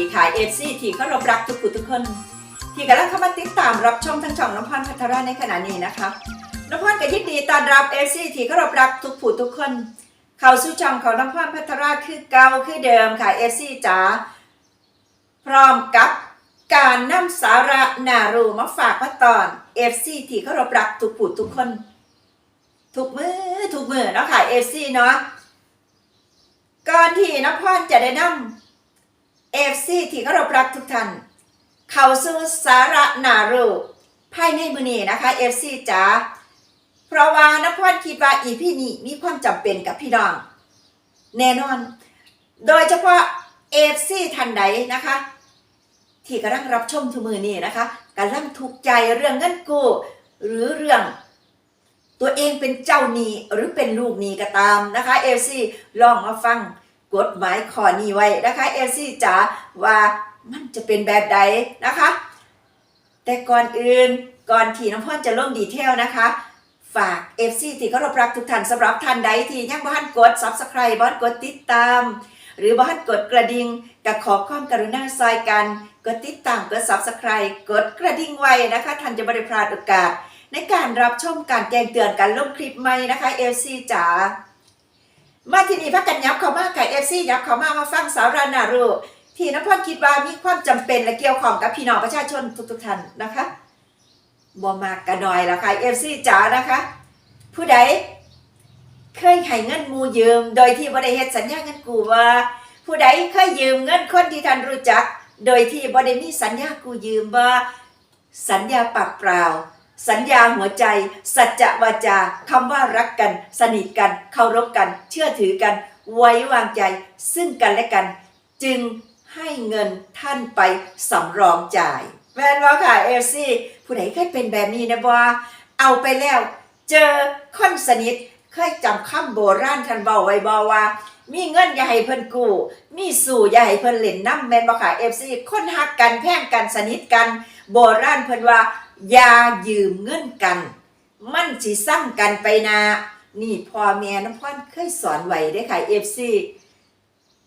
ดีค่ะเอฟซีที่เขารบรักทุกผู้ทุกคน ที่กำลังเข้ามาติดตามรับชมทั้งช่องน้ำพันพัทราในขณะนี้นะคะน้ำพันธ์ก็ยินดีต้อนรับเอฟซีที่เขารบรักทุกผู้ทุกคน เข้าสู่ช่องของน้ำพันพัทราคือเก่าคือเดิมค่ะเอฟซีจ๋าพร้อมกับการนำสาระนารูมาฝากมาตอนเอฟซีที่เขารบรักทุกผู้ทุกคน ทุกมือทุกมือเนาะค่ะเอฟซีเนาะก่อนที่น้ำพันจะได้นำ เอฟซีที่เคารพรักทุกท่าน เข้าสู่สาระนารูภายในมือนี้นะคะเอฟซีจ๋าเพราะว่านักพรคิดว่าอีพี่นี้มีความจำเป็นกับพี่น้อง แน่นอน โดยเฉพาะเอฟซีท่านใดนะคะ ที่กำลังรับชมทุกมือนี้นะคะกำลังทุกข์ใจเรื่องเงินกู้หรือเรื่องตัวเองเป็นเจ้าหนี้หรือเป็นลูกหนี้ก็ตามนะคะเอฟซีลองมาฟัง กฎหมายข้อนี้ไว้นะคะเอฟซีจ๋าว่ามันจะเป็นแบบใดนะคะ แต่ก่อนอื่นก่อนที่น้องพ่อจะลงดีเทลนะคะ ฝาก FC ที่เคารพรักทุกท่านสำหรับท่านใดที่ยังบ้านกด Subscribe บ้านกดติดตาม หรือบ้านกดกระดิ่งก็ขอความกรุณาซอยกัน กดติดตามกด Subscribe กดกระดิ่งไว้นะคะ ท่านจะไม่ได้พลาดโอกาส ในการรับชมการแจ้งเตือนการลงคลิปใหม่นะคะ FC จ๋า มาที่นี่พักกันยับเขามาค่เอฟซียับเขามามาฟังสาวรานารูที่นพรคิดว่ามีความจำเป็นและเกี่ยวข้องกับพี่น้องประชาชนทุกๆท่านนะคะบ่มากกะน้อยละค่ะเอฟซีจ๋านะคะ ผู้ใดเคยให้เงินมูยืม โดยที่บ่ได้เฮ็ดสัญญาเงินกู้ว่า ผู้ใดเคยยืมเงินคนที่ท่านรู้จัก โดยที่บ่ได้มีสัญญากู้ยืมว่าสัญญาปากเปล่า สัญญาหัวใจ สัจจะวาจาคำว่ารักกัน สนิทกันเคารพกัน เชื่อถือกัน ไว้วางใจ ซึ่งกันและกัน จึงให้เงินท่านไปสำรองจ่ายแมนว่าค่ะเอฟซีผู้ใดเคยเป็นแบบนี้นะบ่เอาไปแล้ว เจอคนสนิทเคยจำคำโบราณท่านเบาไว้บ่ว่า มีเงินอย่าให้เพิ่นกู้ มีสู่อย่าให้เพิ่นเล่นน้ำแมนบ่ค่ะเอฟซีคนฮักกันแพงกันสนิทกัน โบราณเพิ่นว่า อย่ายืมเงินกัน มันสิซ้ำกันไปนานี่พ่อแม่น้ำพ่อนเคยสอนไว้ได้ค่ะเอฟซี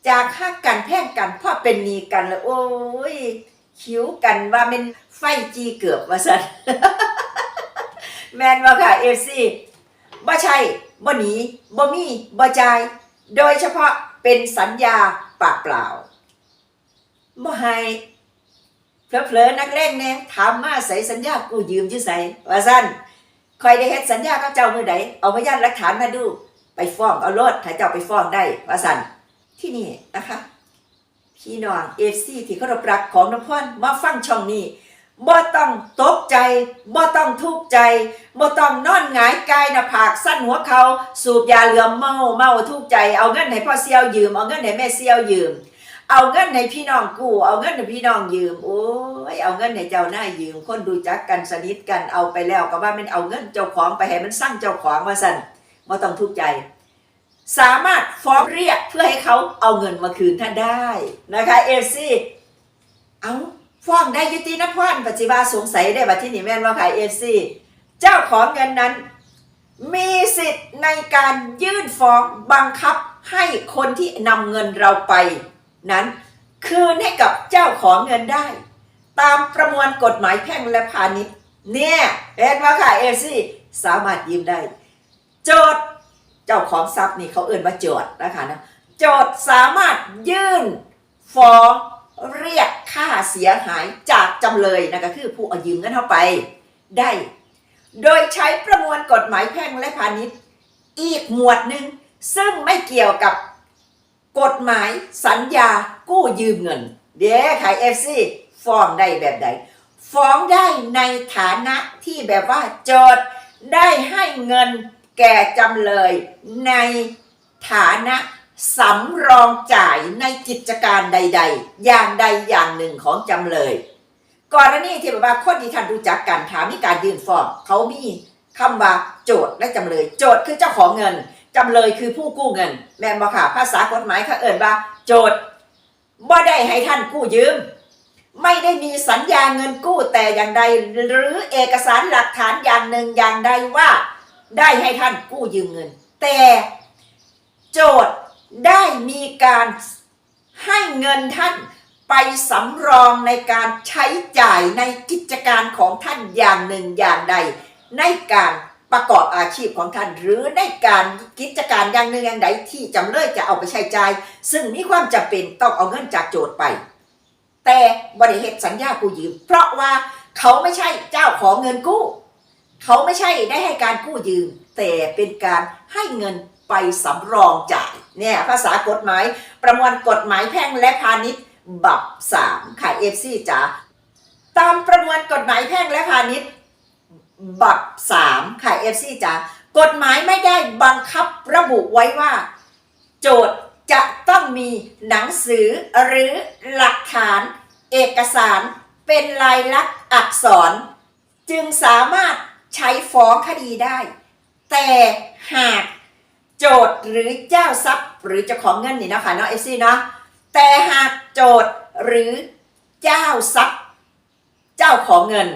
จากฮักกันแพ่งกันพ่อเป็นนีกันแล้วโอ้ยคิ้วกันว่าเป็นไฟจีเกือบว่าสันแมนว่าค่ะเอฟซีบ่ใช่บ่หนีบ่มีบ่จ่ายโดยเฉพาะเป็นสัญญาปากเปล่าบ่ให้ เพลอๆนักเล่นแน่ถามมาใส่สัญญากูยืมชื่อใส่ว่าสั้นคอยได้เฮ็ดสัญญากับเจ้ามือใดเอาพยานหลักฐานมาดู ไปฟ้องเอารถถ้าเจ้าไปฟ้องได้ว่าสั้นที่นี่นะคะพี่น้องเอฟซีที่เคารพรักของน้ำพ่อนมาฟังช่องนี้บ่ต้องตกใจบ่ต้องทุกข์ใจบ่ต้องนอนหงายกายหน้าผากสั้นหัวเขาสูบยาเหลือมเมาเมาทุกข์ใจเอาเงินให้พ่อเซียวยืมเอาเงินให้แม่เซียวยืม เอาเงินให้พี่น้องกู้ เอาเงินให้พี่น้องยืม โอ้ย เอาเงินให้เจ้าหน้ายยืม คนดูจักกันสนิทกัน เอาไปแล้วก็ว่ามันเอาเงินเจ้าของไปให้มันสร้างเจ้าของมาสั่นบ่ต้องทุกข์ใจ สามารถฟ้องเรียกเพื่อให้เขาเอาเงินมาคืนท่านได้นะคะเอฟซีเอาฟ้องได้ยุตินพรปัจจิบาสงสัยได้บัดที่นี่แม่นว่าค่ะเอฟซีเจ้าของเงินนั้น มีสิทธิ์ในการยื่นฟ้องบังคับให้คนที่นำเงินเราไป นั้นคืนให้กับเจ้าของเงินได้ ตามประมวลกฎหมายแพ่งและพาณิชย์เนี่ยเห็นว่าค่ะเอซี่สามารถยืมได้ โจทย์เจ้าของทรัพย์นี่เขาเอ่นว่าโจทย์นะคะนะโจทย์สามารถยื่นฟ้องเรียกค่าเสียหายจากจำเลยนะก็คือผู้เอายืมเงินเข้าไปได้ โดยใช้ประมวลกฎหมายแพ่งและพาณิชย์ อีกหมวดหนึ่งซึ่งไม่เกี่ยวกับ กฎหมายสัญญากู้ยืมเงิน เดี๋ยวขายเอฟซีฟ้องได้แบบใดฟ้องได้ในฐานะที่แบบว่าโจทย์ได้ให้เงินแก่จำเลยในฐานะสำรองจ่ายในกิจการใด ๆ อย่างใดอย่างหนึ่งของจำเลย ก่อนหน้านี้ที่แบบว่าคนที่ท่านรู้จักกันถามมีการยื่นฟ้องเขามีคำว่าโจทย์และจำเลย โจทย์คือเจ้าของเงิน จำเลยคือผู้กู้เงิน แม่นบ่ค่ะภาษากฎหมายเขาเอ่นว่า โจทย์บ่ได้ให้ท่านกู้ยืม ไม่ได้มีสัญญาเงินกู้แต่อย่างใด หรือเอกสารหลักฐานอย่างหนึ่งอย่างใดว่า ได้ให้ท่านกู้ยืมเงิน แต่โจทย์ได้มีการให้เงินท่านไปสำรองในการใช้จ่ายในกิจการของท่านอย่างหนึ่งอย่างใด ในการ ประกอบอาชีพของท่าน หรือในการกิจการอย่างหนึ่งอย่างใดที่จำเลยจะเอาไปใช้จ่ายซึ่งมีความจำเป็นต้องเอาเงินจากโจทย์ไป แต่บริเหตุสัญญากู้ยืม เพราะว่าเขาไม่ใช่เจ้าของเงินกู้ เขาไม่ใช่ได้ให้การกู้ยืม แต่เป็นการให้เงินไปสำรองจ่ายเนี่ยภาษากฎหมายประมวลกฎหมายแพ่งและพาณิชย์บับสามค่ะเอฟซีจ๋าตามประมวลกฎหมายแพ่งและพาณิชย์ บับสามค่ะเอฟซีจ๋ากฎหมายไม่ได้บังคับระบุไว้ว่า โจทย์จะต้องมีหนังสือหรือหลักฐาน เอกสารเป็นลายลักษณ์อักษร จึงสามารถใช้ฟ้องคดีได้ แต่หากโจทย์หรือเจ้าทรัพย์ หรือเจ้าของเงินนี่นะคะเนาะเอซี่เนาะแต่หากโจทย์หรือเจ้าทรัพย์ เจ้าของเงิน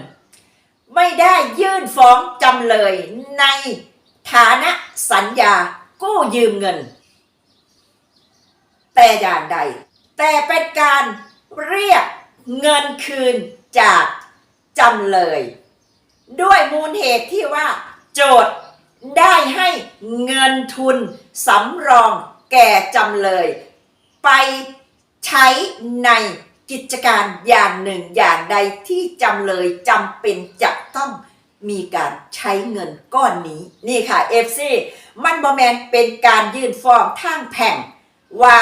ไม่ได้ยื่นฟ้องจำเลยในฐานะสัญญากู้ยืมเงิน แต่อย่างใด แต่เป็นการเรียกเงินคืนจากจำเลย ด้วยมูลเหตุที่ว่า โจทย์ได้ให้เงินทุนสำรองแก่จำเลย ไปใช้ใน กิจการอย่างหนึ่งอย่างใดที่จำเลยจำเป็นจะต้องมีการใช้เงินก้อนนี้ นี่ค่ะ FC มันบอแมนเป็นการยื่นฟ้องทางแพ่งว่า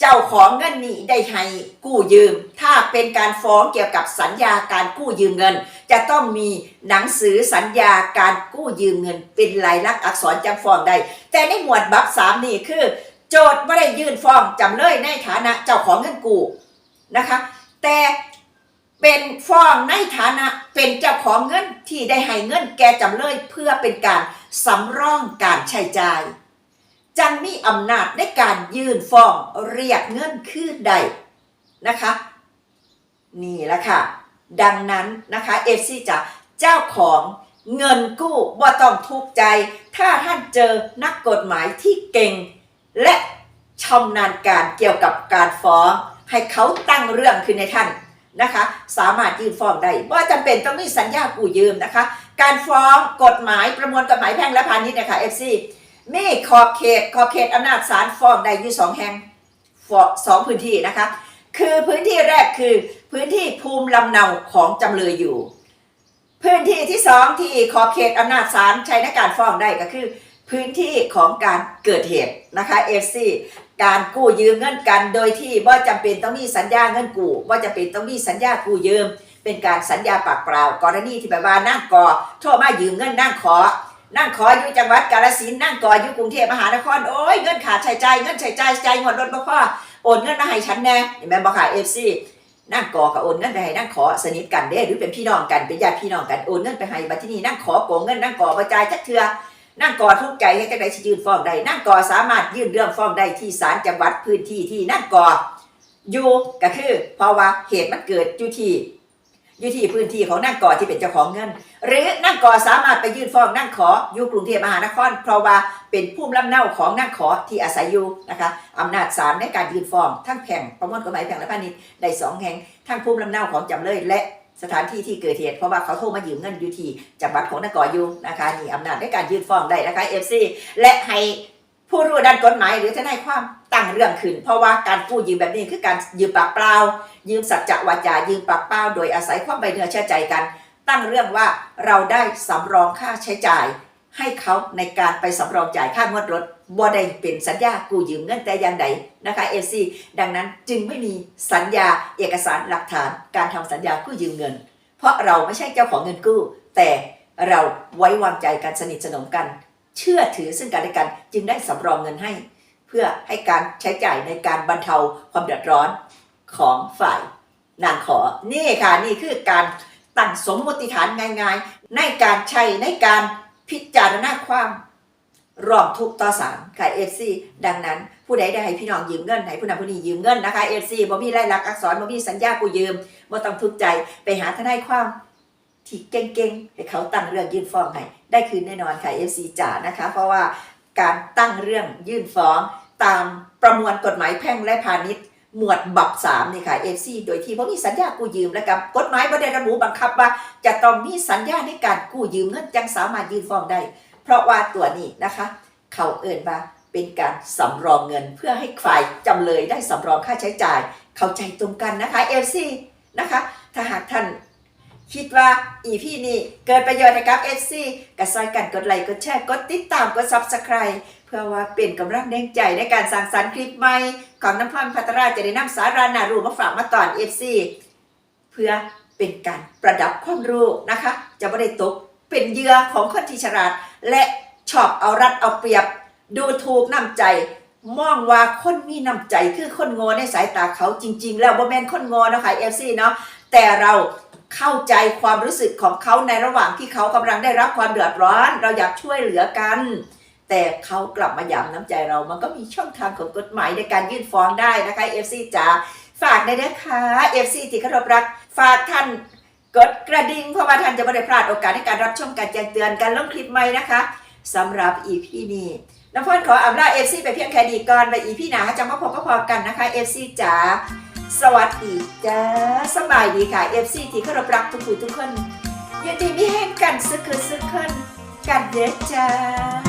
เจ้าของเงินนี้ได้ให้กู้ยืม ถ้าเป็นการฟ้องเกี่ยวกับสัญญาการกู้ยืมเงิน จะต้องมีหนังสือสัญญาการกู้ยืมเงิน เป็นลายลักษณ์อักษรจำฟ้องได้แต่ในหมวดบับสามนี่คือ โจทย์ไม่ได้ยื่นฟ้องจำเลยในฐานะเจ้าของเงินกู้ นะคะ แต่เป็นฟ้องในฐานะเป็นเจ้าของเงินที่ได้ให้เงินแก่จำเลยเพื่อเป็นการสำรองการใช้จ่าย จังมีอำนาจในการยื่นฟ้องเรียกเงินคืนใดนะคะ นี่แหละค่ะ ดังนั้นนะคะเอฟซีจะเจ้าของเงินกู้บ่ต้องทุกข์ใจ ถ้าท่านเจอนักกฎหมายที่เก่ง และชำนาญการเกี่ยวกับการฟ้อง ให้เขาตั้งเรื่องขึ้นในท่านนะคะ สามารถยื่นฟ้องได้ว่าจำเป็นต้องมีสัญญากู้ยืมนะคะ การฟ้องกฎหมายประมวลกฎหมายแพ่งและพาณิชย์นะคะเอฟซีมีขอบเขตขอบเขตอำนาจศาลฟ้องได้อยู่สองแห่งฟ้องสองพื้นที่นะคะ คือพื้นที่แรกคือพื้นที่ภูมิลำเนาของจำเลยอยู่ พื้นที่ที่สองที่ขอบเขตอำนาจศาลใช้ในการฟ้องได้ก็คือ พื้นที่ของการเกิดเหตุนะคะเอฟซี การกู้ยืมเงินกันโดยที่ว่าจำเป็นต้องมีสัญญาเงินกู้ว่าจะเป็นต้องมีสัญญากู้ยืม เป็นการสัญญาปากเปล่ากรณีที่แบบว่านั่งก่อโทรมายืมเงินนั่งขอ นั่งขออยู่จังหวัดกาฬสินธุ์นั่งกออยู่กรุงเทพมหานครโอ้ยเงินขาดใช้ใจเงินใช้ใจ่ายจ่ายงวดรถบ่พอโอนเงินมาให้ฉันแน่เห็นไหมบอค่ะเอฟซีนั่งก่อกับโอนเงินไปให้นั่งขอสนิทกันเด้หรือเป็นพี่น้องกันเป็นญาติพี่น้องกันโอนเงินไปให้บัดที่นี่นั่งขอโกงเงินนั่งก่อบ่จ่ายจักเทื่อ นั่งก่อทุกใจให้จังไดสิยื่นฟ้องได้นั่งก่อสามารถยื่นเรื่องฟ้องได้ที่ศาลจังหวัดพื้นที่ที่นั่งก่ออยู่ก็คือเพราะว่าเหตุมันเกิดอยู่ที่อยู่ที่พื้นที่ของนั่งก่อที่เป็นเจ้าของเงิน หรือนั่งก่อสามารถไปยื่นฟ้องนั่งขออยู่กรุงเทพมหานคร เพราะว่าเป็นผู้ลำเนาของนั่งขอที่อาศัยอยู่นะคะอำนาจศาลในการยื่นฟ้องทั้งแพ่งประมวลกฎหมายแพ่งและพาณิชย์ได้สองแห่งทั้งผู้ลำเนาของจำเลยและ สถานที่ที่เกิดเหตุเพราะว่าเขาโทรมายืมเงินอยู่ที่จังหวัดของนกออยู่นะคะนี่อำนาจในการยื่นฟ้องได้นะคะเอฟซีและให้ผู้รู้ด้านกฎหมายหรือทนายความตั้งเรื่องขึ้น เพราะว่าการกู้ยืมแบบนี้คือการยืมปากเปล่า ยืมสัจจะวาจายืมปากเปล่าโดยอาศัยความใบเนื้อเชื่อใจกัน ตั้งเรื่องว่าเราได้สำรองค่าใช้จ่าย ให้เขาในการไปสำรองจ่ายค่างวดรถ บ่ได้เป็นสัญญากู้ยืมเงินแต่อย่างใดนะคะเอซีดังนั้นจึงไม่มีสัญญาเอกสารหลักฐานการทำสัญญากู้ยืมเงิน เพราะเราไม่ใช่เจ้าของเงินกู้ แต่เราไว้วางใจกันสนิทสนมกัน เชื่อถือซึ่งกันและกันจึงได้สำรองเงินให้ เพื่อให้การใช้จ่ายในการบรรเทาความเดือดร้อนของฝ่ายนางขอ นี่ค่ะนี่คือการตั้งสมมติฐานง่ายๆ ในการใช้ในการพิจารณาความ ร้องทุกต่อศาลค่ะเอฟซีดังนั้นผู้ใดได้ให้พี่น้องยืมเงินให้ผู้นั้นผู้นี้ยืมเงินนะคะเอฟซีบ่มีรายลักษณ์อักษรบ่มีสัญญากูยืมบ่ต้องทุกข์ใจไปหาทนายความที่เก่งๆให้เขาตั้งเรื่องยื่นฟ้องให้ได้คืนแน่นอนค่ะเอฟซีจ๋านะคะ เพราะว่าการตั้งเรื่องยื่นฟ้องตามประมวลกฎหมายแพ่งและพาณิชย์ หมวดบับ3นี่ค่ะ FC โดยที่บ่มีสัญญากู้ยืมและกับกฎหมายบ่ได้ระบุบังคับว่า จะต้องมีสัญญาในการกู้ยืมเงินจังสามารถยื่นฟ้องได้ เพราะว่าตัวนี้นะคะ เขาเอ่นว่าเป็นการสำรองเงินเพื่อให้ฝ่ายจำเลยได้สำรองค่าใช้จ่าย เข้าใจตรงกันนะคะ FC นะคะ ถ้าหากท่านคิดว่าอีพี่นี่เกิดประโยชน์นะครับ FC ก็ซอยกันกดไลค์กดแชร์กดติดตามกด Subscribe เพื่อว่าเป็นกำลังแรงใจในการสร้างสรรค์คลิปใหม่ของน้ำพันพัตราจะได้นำสารานารูมาฝากมาตอน FC เพื่อเป็นการประดับความรู้นะคะ จะไม่ได้ตก เป็นเหยื่อของคนที่ฉลาด และชอบเอารัดเอาเปรียบ ดูถูกน้ำใจ มองว่าคนมีน้ำใจคือคนโง่ในสายตาเขาจริง ๆ แล้วบ่แม่นคนโง่นะคะ FC เนาะแต่เราเข้าใจความรู้สึกของเขาในระหว่างที่เขากำลังได้รับความเดือดร้อน เราอยากช่วยเหลือกัน แต่เขากลับมาหยามน้ำใจเรา มันก็มีช่องทางของกฎหมายในการยื่นฟ้องได้นะคะ FC จ๋าฝากได้นะคะ FC ที่เคารพรัก ฝากท่าน กดกระดิ่งเพราะว่าท่านจะไม่ได้พลาดโอกาสในการรับชมการแจ้งเตือนการลงคลิปใหม่นะคะสำหรับ EP นี้น้ำพ่นขออำลา FC ไปเพียงแค่ดีก่อนไป EP หนาจะมาพบก็พอกันนะคะ FC จ๋าสวัสดีจ้าสบายดีค่ะ FC ที่เคารพรักทุกผู้ทุกคนยินดีมีแห่งกันซึกคือซึกคนกันเด้อจ้า